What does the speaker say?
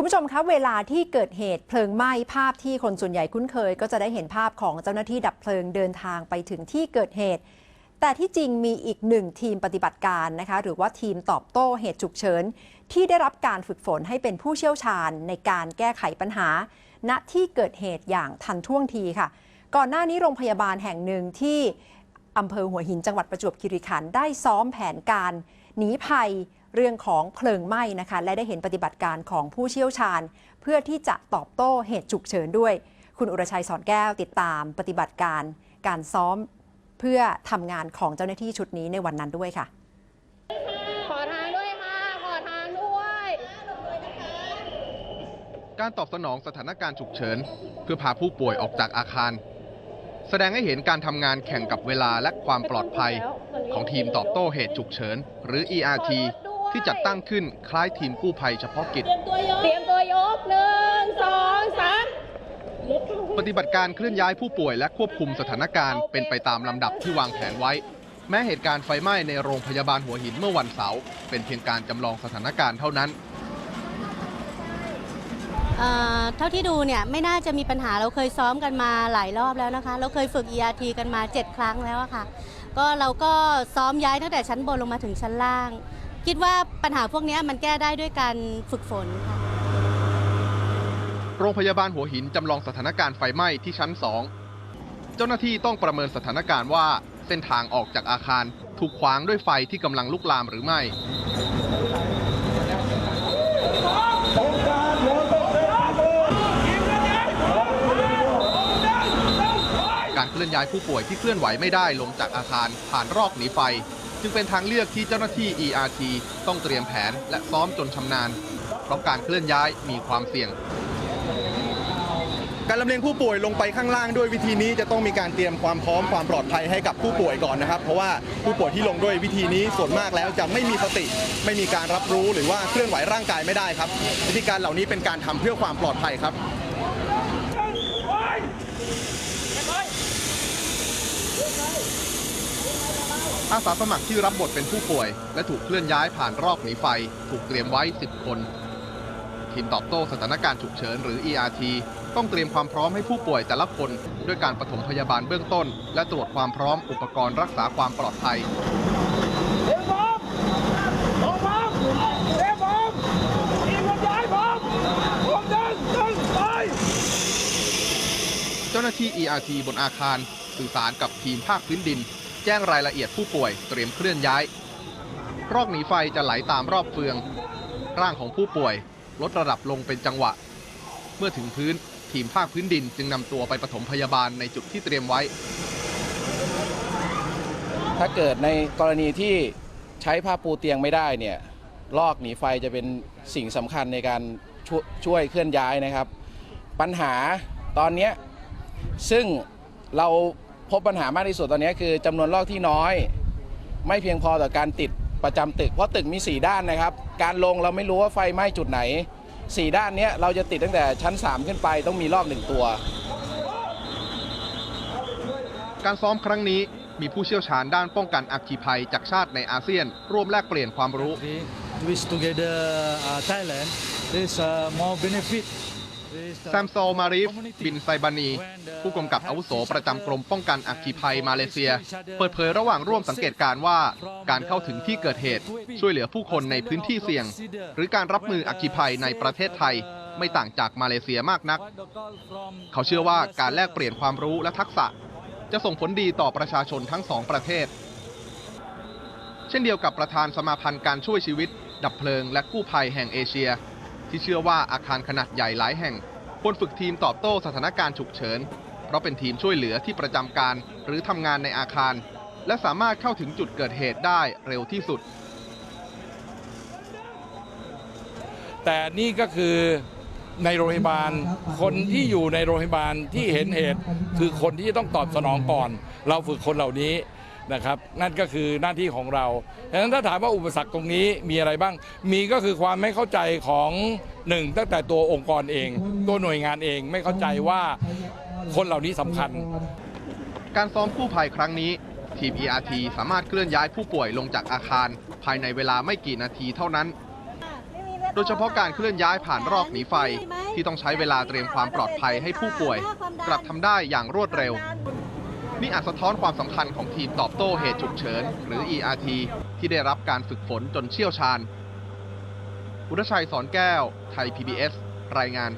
คุณผู้ชมคะเวลาที่เกิดเหตุเพลิงไหม้ภาพที่คนส่วนใหญ่คุ้นเคย ก็จะได้เห็นภาพของเจ้าหน้าที่ดับเพลิงเดินทางไปถึงที่เกิดเหตุ แต่ที่จริงมีอีกหนึ่งทีมปฏิบัติการนะคะ หรือว่าทีมตอบโต้เหตุฉุกเฉิน ที่ได้รับการฝึกฝนให้เป็นผู้เชี่ยวชาญในการแก้ไขปัญหา ณที่เกิดเหตุอย่างทันท่วงทีค่ะ ก่อนหน้านี้โรงพยาบาลแห่งหนึ่งที่อำเภอหัวหินจังหวัดประจวบคีรีขันธ์ได้ซ้อมแผนการหนีภัย เรื่องของเพลิงไหม้นะคะ และได้เห็นปฏิบัติการของผู้เชี่ยวชาญ เพื่อที่จะตอบโต้เหตุฉุกเฉินด้วย คุณอุรชัยสอนแก้วติดตามปฏิบัติการ การซ้อมเพื่อทำงานของเจ้าหน้าที่ชุดนี้ในวันนั้นด้วยค่ะ ขอทางด้วยค่ะ ขอทางด้วย การตอบสนองสถานการณ์ฉุกเฉิน เพื่อพาผู้ป่วยออกจากอาคาร แสดงให้เห็นการทำงานแข่งกับเวลาและความปลอดภัย ของทีมตอบโต้เหตุฉุกเฉิน หรือ ERT ที่จัดตั้งขึ้นคล้ายทีมกู้ภัยเฉพาะกิจ เตรียมตัวยกหนึ่งสองสามปฏิบัติการเคลื่อนย้ายผู้ป่วยและควบคุมสถานการณ์เป็นไปตามลำดับที่วางแผนไว้ แม้เหตุการณ์ไฟไหม้ในโรงพยาบาลหัวหินเมื่อวันเสาร์เป็นเพียงการจำลองสถานการณ์เท่านั้นเอ่อเท่าที่ดูเนี่ยไม่น่าจะมีปัญหาเราเคยซ้อมกันมาหลายรอบแล้วนะคะ เราเคยฝึก ERT กันมา 7 ครั้งแล้วอะค่ะ ก็เราก็ซ้อมย้ายตั้งแต่ชั้นบนลงมาถึงชั้นล่าง คิดว่าปัญหาพวกนี้มันแก้ได้ด้วยการฝึกฝนค่ะโรงพยาบาลหัวหินจำลองสถานการณ์ไฟไหม้ที่ชั้น 2 เจ้าหน้าที่ต้องประเมินสถานการณ์ว่าเส้นทางออกจากอาคารถูกขวางด้วยไฟที่กำลังลุกลามหรือไม่ การเคลื่อนย้ายผู้ป่วยที่เคลื่อนไหวไม่ได้ลงจากอาคารผ่านรอกหนีไฟ จึงเป็นทางเลือกที่เจ้าหน้าที่ ERT ต้องเตรียมแผนและซ้อมจนชำนาญ เพราะการเคลื่อนย้ายมีความเสี่ยง การลำเลียงผู้ป่วยลงไปข้างล่างด้วยวิธีนี้จะต้องมีการเตรียมความพร้อมความปลอดภัยให้กับผู้ป่วยก่อนนะครับ เพราะว่าผู้ป่วยที่ลงด้วยวิธีนี้ส่วนมากแล้วจะไม่มีสติ ไม่มีการรับรู้หรือว่าเคลื่อนไหวร่างกายไม่ได้ครับวิธีการเหล่านี้เป็นการทำเพื่อความปลอดภัยครับ อาสาสมัครที่รับบทเป็นผู้ป่วย และถูกเคลื่อนย้ายผ่านรอกหนีไฟ ถูกเตรียมไว้ 10 คน ทีมตอบโต้สถานการณ์ฉุกเฉินหรือ ERT ต้องเตรียมความพร้อมให้ผู้ป่วยแต่ละคน ด้วยการปฐมพยาบาลเบื้องต้น และตรวจความพร้อมอุปกรณ์รักษาความปลอดภัยเจ้าหน้าที่ ERT บนอาคารสื่อสารกับทีมภาคพื้นดิน แจ้งรายละเอียดผู้ป่วยเตรียมเคลื่อนย้าย รอกหนีไฟจะไหลตามรอบเฟือง ร่างของผู้ป่วยลดระดับลงเป็นจังหวะ เมื่อถึงพื้นทีมภาคพื้นดินจึงนำตัวไปปฐมพยาบาลในจุดที่เตรียมไว้ ถ้าเกิดในกรณีที่ใช้ผ้าปูเตียงไม่ได้เนี่ยลอกหนีไฟจะเป็นสิ่งสำคัญในการช่วยช่วยเคลื่อนย้ายนะครับ ปัญหาตอนนี้ซึ่งเรา พบปัญหามากที่สุดตอนเนี้ยคือจำนวนลอกที่น้อย ไม่เพียงพอต่อการติดประจำตึก เพราะตึกมี 4 ด้านนะครับ การลงเราไม่รู้ว่าไฟไหม้จุดไหน 4 ด้านเนี้ยเราจะติดตั้งแต่ชั้น 3 ขึ้นไปต้องมีลอกหนึ่งตัว การซ้อมครั้งนี้มีผู้เชี่ยวชาญด้านป้องกันอัคคีภัยจากชาติในอาเซียน ร่วมแลกเปลี่ยนความรู้ Wish together uh, Thailand. There's uh, more benefit. แซมโซมารีฟบินไซบานี ผู้กำกับอาวุโสประจำกรมป้องกันอัคคีภัยมาเลเซีย เปิดเผยระหว่างร่วมสังเกตการว่า การเข้าถึงที่เกิดเหตุ ช่วยเหลือผู้คนในพื้นที่เสี่ยง หรือการรับมืออัคคีภัยในประเทศไทยไม่ต่างจากมาเลเซียมากนัก เขาเชื่อว่าการแลกเปลี่ยนความรู้และทักษะ จะส่งผลดีต่อประชาชนทั้งสองประเทศ เช่นเดียวกับประธานสมาพันธ์การช่วยชีวิต ดับเพลิง และกู้ภัยแห่งเอเชีย ที่เชื่อว่าอาคารขนาดใหญ่หลายแห่งควรฝึกทีมตอบโต้สถานการณ์ฉุกเฉิน เพราะเป็นทีมช่วยเหลือที่ประจำการหรือทำงานในอาคาร และสามารถเข้าถึงจุดเกิดเหตุได้เร็วที่สุด แต่นี่ก็คือในโรงพยาบาล คนที่อยู่ในโรงพยาบาลที่เห็นเหตุ คือคนที่จะต้องตอบสนองก่อน เราฝึกคนเหล่านี้ นะครับ นั่นก็คือหน้าที่ของเราดังนั้นถ้าถามว่าอุปสรรคตรงนี้มีอะไรบ้าง มีก็คือความไม่เข้าใจของหนึ่งตั้งแต่ตัวองค์กรเอง ตัวหน่วยงานเองไม่เข้าใจว่าคนเหล่านี้สำคัญ การซ้อมกู้ภัยครั้งนี้ทีม ERT สามารถเคลื่อนย้ายผู้ป่วยลงจากอาคาร ภายในเวลาไม่กี่นาทีเท่านั้น โดยเฉพาะการเคลื่อนย้ายผ่านรอกหนีไฟ ที่ต้องใช้เวลาเตรียมความปลอดภัยให้ผู้ป่วย กลับทำได้อย่างรวดเร็ว นี่อาจสะท้อนความสำคัญของทีมตอบโต้เหตุฉุกเฉิน หรือ ERT ที่ได้รับการฝึกฝนจนเชี่ยวชาญอุรชัยสอนแก้ว ไทย PBS รายงาน